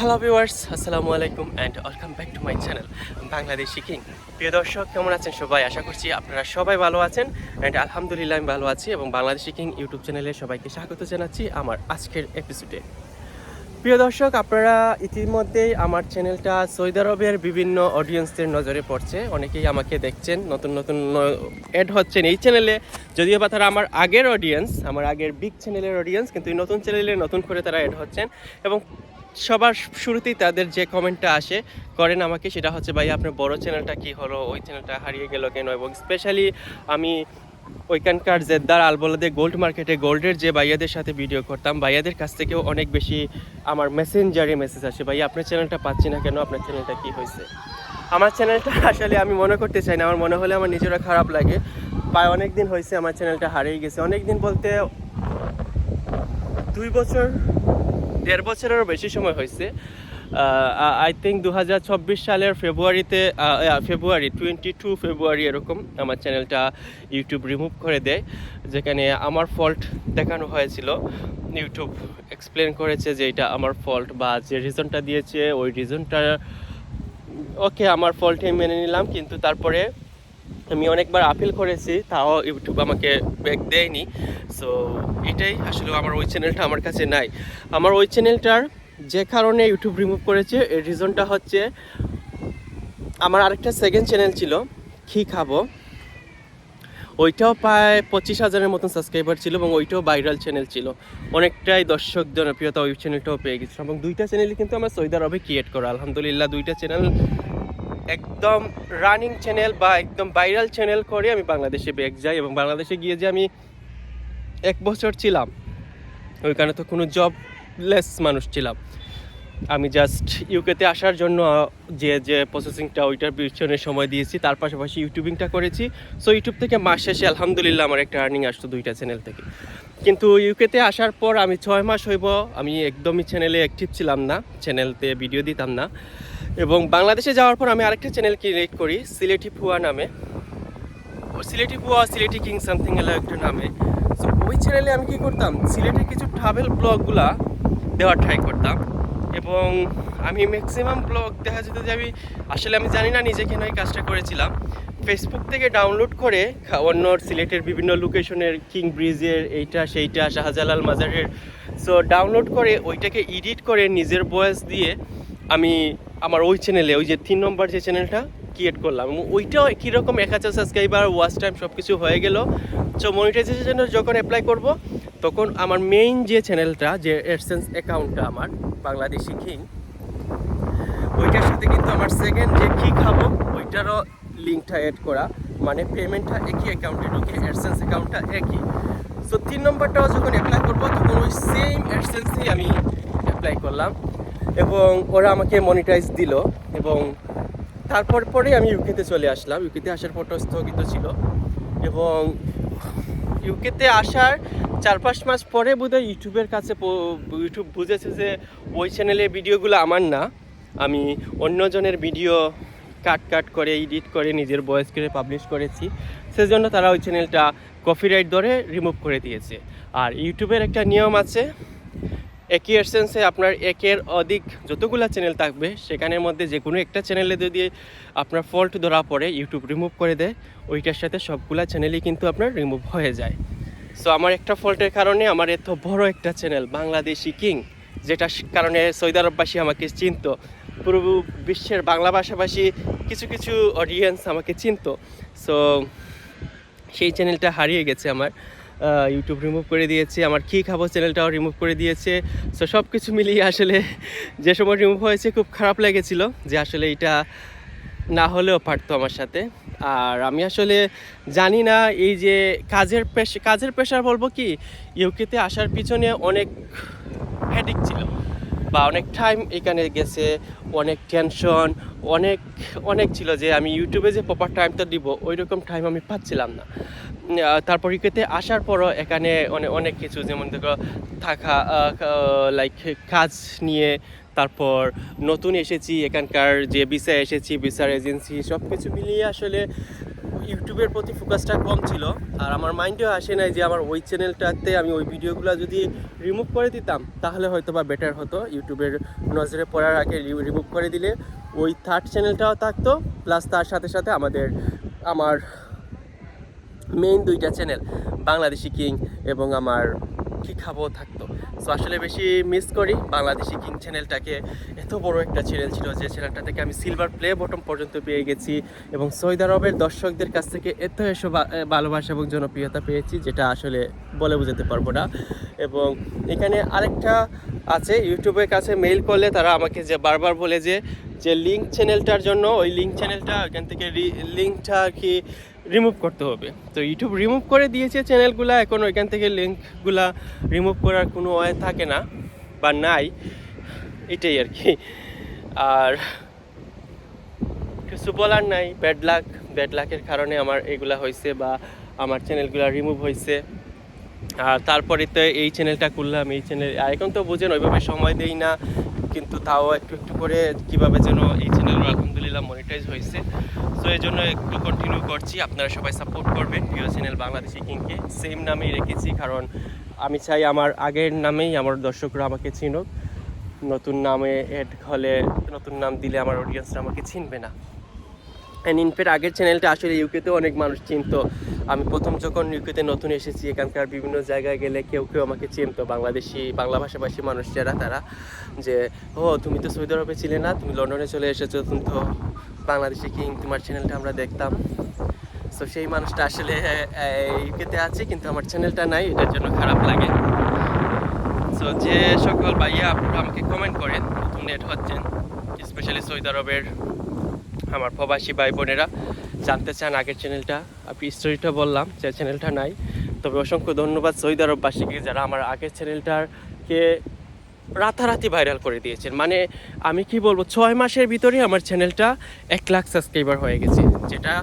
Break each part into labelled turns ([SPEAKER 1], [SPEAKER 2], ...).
[SPEAKER 1] Hello viewers আসসালামু আলাইকুম and welcome back to my channel Bangladeshi king প্রিয় দর্শক, কেমন আছেন সবাই? আশা করছি আপনারা সবাই ভালো আছেন অ্যান্ড আলহামদুলিল্লাহ আমি ভালো আছি এবং বাংলাদেশি কিং ইউটিউব চ্যানেলে সবাইকে স্বাগত জানাচ্ছি আমার আজকের এপিসোডে প্রিয় দর্শক, আপনারা ইতিমধ্যেই আমার চ্যানেলটা সৌদি আরবের বিভিন্ন অডিয়েন্সদের নজরে পড়ছে। অনেকেই আমাকে দেখছেন, নতুন নতুন অ্যাড হচ্ছেন এই চ্যানেলে যদিও বা তারা আমার আগের অডিয়েন্স আমার আগের বিগ চ্যানেলের অডিয়েন্স কিন্তু এই নতুন চ্যানেলে নতুন করে তারা অ্যাড হচ্ছেন। এবং সবার শুরুতেই তাদের যে কমেন্টটা আসে, করেন আমাকে, সেটা হচ্ছে ভাই আপনার বড় চ্যানেলটা কি হলো? ওই চ্যানেলটা হারিয়ে গেল কেন? এবং স্পেশালি আমি ওইখানকার জেদ্দার আলবলাদে গোল্ড মার্কেটে গোল্ডের যে ভাইয়াদের সাথে ভিডিও করতাম, ভাইয়াদের কাছ থেকেও অনেক বেশি আমার মেসেঞ্জারে মেসেজ আসে ভাই আপনার চ্যানেলটা পাচ্ছি না কেন? আপনার চ্যানেলটা কি হয়েছে? আমার চ্যানেলটা আসলে আমি মনে করতে চাই না, আমার মনে হলে আমার নিজেরা খারাপ লাগে। প্রায় অনেক দিন হয়েছে আমার চ্যানেলটা হারিয়ে গেছে। অনেক দিন বলতে দুই বছর দেড় বছরেরও বেশি সময় হয়েছে। আই থিঙ্ক দু হাজার চব্বিশ সালের ফেব্রুয়ারিতে ফেব্রুয়ারি টোয়েন্টি টু ফেব্রুয়ারি এরকম আমার চ্যানেলটা ইউটিউব রিমুভ করে দেয়। যেখানে আমার ফল্ট দেখানো হয়েছিল। ইউটিউব এক্সপ্লেন করেছে যে এটা আমার ফল্ট বা যে রিজনটা দিয়েছে, ওই রিজনটা ওকে, আমার ফল্টে মেনে নিলাম। কিন্তু তারপরে আমি অনেকবার আপিল করেছি, তাও ইউটিউব আমাকে ব্যাক দেয়নি। সো এটাই আসলে আমার ওই চ্যানেলটা আমার কাছে নাই। আমার ওই চ্যানেলটার যে কারণে ইউটিউব রিমুভ করেছে, এর রিজনটা হচ্ছে, আমার আরেকটা সেকেন্ড চ্যানেল ছিল খি খাব? ওইটাও প্রায় পঁচিশ হাজারের মতন সাবস্ক্রাইবার ছিল এবং ওইটাও ভাইরাল চ্যানেল ছিল। অনেকটাই দর্শক জনপ্রিয়তা ওই চ্যানেলটাও পেয়ে গেছিল এবং দুইটা চ্যানেলই কিন্তু আমার সৌদি আরবে ক্রিয়েট করা। আলহামদুলিল্লাহ, দুইটা চ্যানেল একদম রানিং চ্যানেল বা একদম ভাইরাল চ্যানেল করে আমি বাংলাদেশে ব্যাক যাই এবং বাংলাদেশে গিয়ে যে আমি এক বছর ছিলাম, ওইখানে তো কোনো জবলেস মানুষ ছিলাম। আমি জাস্ট ইউকেতে আসার জন্য যে যে প্রসেসিংটা ওইটার পিছনে সময় দিয়েছি, তার পাশাপাশি ইউটিউবিংটা করেছি। সো ইউটিউব থেকে মাস শেষে আলহামদুলিল্লাহ আমার একটা আর্নিং আসতো দুইটা চ্যানেল থেকে। কিন্তু ইউকেতে আসার পর আমি ছয় মাস হইব, আমি একদমই চ্যানেলে অ্যাক্টিভ ছিলাম না চ্যানেলতে ভিডিও দিতাম না। এবং বাংলাদেশে যাওয়ার পর আমি আরেকটা চ্যানেল ক্রিয়েট করি সিলেটি ফুয়া নামে। ও সিলেটি ফুয়া সিলেটি কিং সামথিং এলা একটা নামে। সো ওই চ্যানেলে আমি কি করতাম? সিলেটের কিছু ট্রাভেল ব্লগগুলা দেওয়ার ট্রাই করতাম। এবং আমি ম্যাক্সিমাম ব্লগ দেখা যেত যে আমি, আসলে আমি জানি না নিজে কেন এই কাজটা করেছিলাম। ফেসবুক থেকে ডাউনলোড করে অন্য সিলেটের বিভিন্ন লোকেশনের কিং ব্রিজের এইটা, সেইটা শাহজালাল মাজারের সো ডাউনলোড করে ওইটাকে এডিট করে নিজের ভয়েস দিয়ে আমি আমার ওই চ্যানেলে ওই যে তিন নম্বর যে চ্যানেলটা ক্রিয়েট করলাম ওইটাও কীরকম এক হাজার সাবস্ক্রাইবার ওয়াচ টাইম সব কিছু হয়ে গেল। সো মনিটাইজেশনের যখন অ্যাপ্লাই করব, তখন আমার মেইন যে চ্যানেলটা যে এডসেন্স অ্যাকাউন্টটা আমার, বাংলাদেশি কিং ওইটার সাথে কিন্তু আমার সেকেন্ড যে কি খাব, ওইটারও লিঙ্কটা অ্যাড করা। মানে পেমেন্টটা একই অ্যাকাউন্টে ঢুকে অ্যাডসেন্স অ্যাকাউন্টটা একই। সো তিন নম্বরটাও যখন অ্যাপ্লাই করব, তখন ওই সেম অ্যাডসেন্সেই আমি অ্যাপ্লাই করলাম। এবং ওরা আমাকে মনিটাইজ দিল এবং তারপর পরে আমি ইউকেতে চলে আসলাম। ইউকেতে আসার পরটা স্থগিত ছিল এবং ইউকেতে আসার চার পাঁচ মাস পরে বোধহয় ইউটিউবের কাছে ইউটিউব বুঝেছে যে ওই চ্যানেলে ভিডিওগুলো আমার না। আমি অন্যজনের ভিডিও কাট কাট করে এডিট করে, নিজের ভয়েস করে পাবলিশ করেছি। সেজন্য তারা ওই চ্যানেলটা কপিরাইট ধরে রিমুভ করে দিয়েছে। আর ইউটিউবের একটা নিয়ম আছে একই এসেন্সে আপনার একের অধিক যতগুলো চ্যানেল থাকবে, সেখানের মধ্যে যে কোনো একটা চ্যানেলে যদি আপনার ফল্ট ধরা পড়ে ইউটিউব রিমুভ করে দেয়, ওইটার সাথে সবগুলা চ্যানেলই কিন্তু আপনার রিমুভ হয়ে যায়। সো আমার একটা ফল্টের কারণে আমার এত বড় একটা চ্যানেল বাংলাদেশি কিং যেটা কারণে সৌদি আরববাসী আমাকে চিনত। পুরো বিশ্বের বাংলা ভাষাভাষী কিছু কিছু অডিয়েন্স আমাকে চিনত। সো সেই চ্যানেলটা হারিয়ে গেছে আমার। ইউটিউব রিমুভ করে দিয়েছে, আমার কী খাব চ্যানেলটাও রিমুভ করে দিয়েছে। সো সব কিছু মিলিয়ে আসলে যে সময় রিমুভ হয়েছে, খুব খারাপ লেগেছিল যে আসলে এটা না হলেও পারতো আমার সাথে। আর আমি আসলে জানি না, এই যে কাজের পেশ, কাজের পেশার বলব কি ইউকেতে আসার পিছনে অনেক হেডিক ছিল বা অনেক টাইম এখানে গেছে, অনেক টেনশন অনেক অনেক ছিল যে আমি ইউটিউবে যে প্রপার টাইমটা দিব ওই রকম টাইম আমি পাচ্ছিলাম না। আহ, তারপর ইউকেতে আসার পরও এখানে অনেক অনেক কিছু যেমন দেখো থাকা লাইক কাজ নিয়ে তারপর নতুন এসেছি এখানকার যে ভিসা এসেছি ভিসার এজেন্সি সব কিছু মিলিয়ে আসলে ইউটিউবের প্রতি ফোকাসটা কম ছিল। আর আমার মাইন্ডেও আসে নাই যে আমার ওই চ্যানেলটাতে আমি ওই ভিডিওগুলো যদি রিমুভ করে দিতাম তাহলে হয়তো বা বেটার হতো। ইউটিউবের নজরে পড়ার আগে রিমুভ করে দিলে ওই থার্ড চ্যানেলটাও থাকতো প্লাস তার সাথে সাথে আমাদের আমার মেইন দুইটা চ্যানেল বাংলাদেশি কিং এবং আমার কি খাব থাকতো। সো আসলে বেশি মিস করি বাংলাদেশি কিং চ্যানেলটাকে এত বড় একটা চ্যানেল ছিল যে চ্যানেলটা থেকে আমি সিলভার প্লে বটম পর্যন্ত পেয়ে গেছি এবং সৌদি আরবের দর্শকদের কাছ থেকে এত এসব ভালোবাসা এবং জনপ্রিয়তা পেয়েছি যেটা আসলে বলে বোঝাতে পারব না। এবং এখানে আরেকটা আছে ইউটিউবের কাছে মেইল করলে তারা আমাকে যে বারবার বলে যে যে লিঙ্ক চ্যানেলটার জন্য ওই লিঙ্ক চ্যানেলটা এখান থেকে লিঙ্কটা আর কি রিমুভ করতে হবে। তো ইউটিউব রিমুভ করে দিয়েছে চ্যানেলগুলো এখন ওইখান থেকে লিঙ্কগুলা রিমুভ করার কোনো ওয়ে থাকে না বা নাই, এটাই আর কি। আর কিছু বলার নাই ব্যাড লাক ব্যাড লাকের কারণে আমার এগুলা হয়েছে বা আমার চ্যানেলগুলো রিমুভ হয়েছে। আর তারপরে তো এই চ্যানেলটা করলাম এই চ্যানেল আর এখন তো বুঝেন, ওইভাবে সময় দেই না কিন্তু তাও একটু একটু করে কীভাবে যেন এই চ্যানেল আলহামদুলিল্লাহ মনিটাইজ হয়েছে। সো এই জন্য একটু কন্টিনিউ করছি। আপনারা সবাই সাপোর্ট করবেন। প্রিয় চ্যানেল বাংলাদেশি কিংকে সেম নামেই রেখেছি। কারণ আমি চাই আমার আগের নামেই আমার দর্শকরা আমাকে চিনুক। নতুন নামে অ্যাড হলে, নতুন নাম দিলে আমার অডিয়েন্সরা আমাকে চিনবে না। অ্যান্ড ইনফ্যাক্ট আগের চ্যানেলটা আসলে ইউকেতেও অনেক মানুষ চিনতো। আমি প্রথম যখন ইউকেতে নতুন এসেছি, এখানকার বিভিন্ন জায়গায় গেলে কেউ কেউ আমাকে চিনতো, বাংলাদেশি, বাংলা ভাষাভাষী মানুষ যারা, তারা যে, ও, তুমি তো সৌদি আরবে ছিলে না, তুমি লন্ডনে চলে এসেছ, তুমি তো বাংলাদেশি কিং, তোমার চ্যানেলটা আমরা দেখতাম। তো সেই মানুষটা আসলে ইউকেতে আছে, কিন্তু আমার চ্যানেলটা নাই, এটার জন্য খারাপ লাগে। সো যে সকল ভাইয়া আপনারা আমাকে কমেন্ট করেন নতুন নেট হচ্ছেন স্পেশালি সৌদি আরবের আমার প্রবাসী ভাই বোনেরা জানতে চান আগের চ্যানেলটা আপনি স্টোরিটা বললাম, যে চ্যানেলটা নাই। তবে অসংখ্য ধন্যবাদ সৌদি আরববাসীকে যারা আমার আগের চ্যানেলটাকে রাতারাতি ভাইরাল করে দিয়েছেন। মানে আমি কি বলব, ছয় মাসের ভিতরেই আমার চ্যানেলটা এক লাখ সাবস্ক্রাইবার হয়ে গেছে, যেটা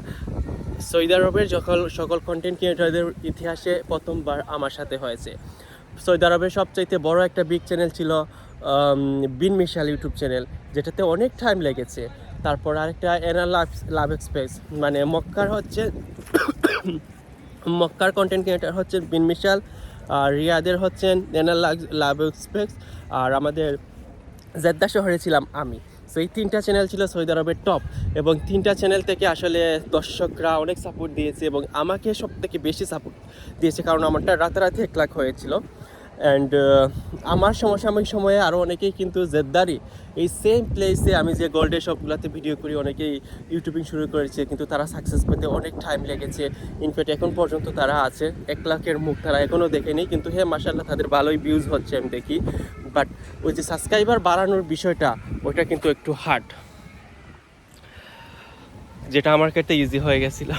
[SPEAKER 1] সৌদি আরবের যখন সকল কন্টেন্ট ক্রিয়েটরদের ইতিহাসে প্রথমবার আমার সাথে হয়েছে। সৌদি আরবের সবচাইতে বড় একটা বিগ চ্যানেল ছিল বিন মিশাল ইউটিউব চ্যানেল যেটাতে অনেক টাইম লেগেছে। তারপর আরেকটা এনার লাভ লাভ এক্সপ্রেস। মানে মক্কার হচ্ছে, মক্কার কন্টেন্ট ক্রিয়েটার হচ্ছেন বিন মিশাল, আর রিয়াদের হচ্ছেন এনার লাভ এক্সপ্রেস, আর আমাদের জেদ্দা শহরে ছিলাম আমি। সো এই তিনটা চ্যানেল ছিল সৌদি আরবের টপ এবং তিনটা চ্যানেল থেকে আসলে দর্শকরা অনেক সাপোর্ট দিয়েছে, এবং আমাকে সব থেকে বেশি সাপোর্ট দিয়েছে, কারণ আমারটা রাতারাতি এক লাখ হয়েছিল। অ্যান্ড আমার সমসাময়িক সময়ে আরও অনেকেই কিন্তু জেদ্দারি এই সেম প্লেসে আমি যে গোল্ডে সবগুলোতে ভিডিও করি, অনেকেই ইউটিউবিং শুরু করেছে, কিন্তু তারা সাকসেস পেতে অনেক টাইম লেগেছে। ইনফ্যাক্ট এখন পর্যন্ত তারা আছে। এক লাখের মুখ তারা এখনও দেখেনি, কিন্তু হ্যাঁ মাসাল্লাহ তাদের ভালোই ভিউজ হচ্ছে আমি দেখি। বাট ওই যে সাবস্ক্রাইবার বাড়ানোর বিষয়টা ওইটা কিন্তু একটু হার্ড যেটা আমার ক্ষেত্রে ইজি হয়ে গেছিল।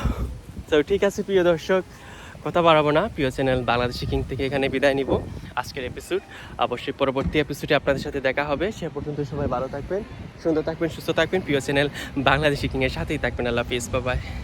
[SPEAKER 1] তো ঠিক আছে, প্রিয় দর্শক। কথা বাড়াবো না। প্রিয় চ্যানেল বাংলাদেশি কিং থেকে এখানে বিদায় নিব। আজকের এপিসোড অবশ্যই পরবর্তী এপিসোডে আপনাদের সাথে দেখা হবে। সে পর্যন্ত সবাই ভালো থাকবেন, সুন্দর থাকবেন, সুস্থ থাকবেন। প্রিয় চ্যানেল বাংলাদেশি কিংয়ের সাথেই থাকবেন। আল্লাহ হাফিজ বাবাই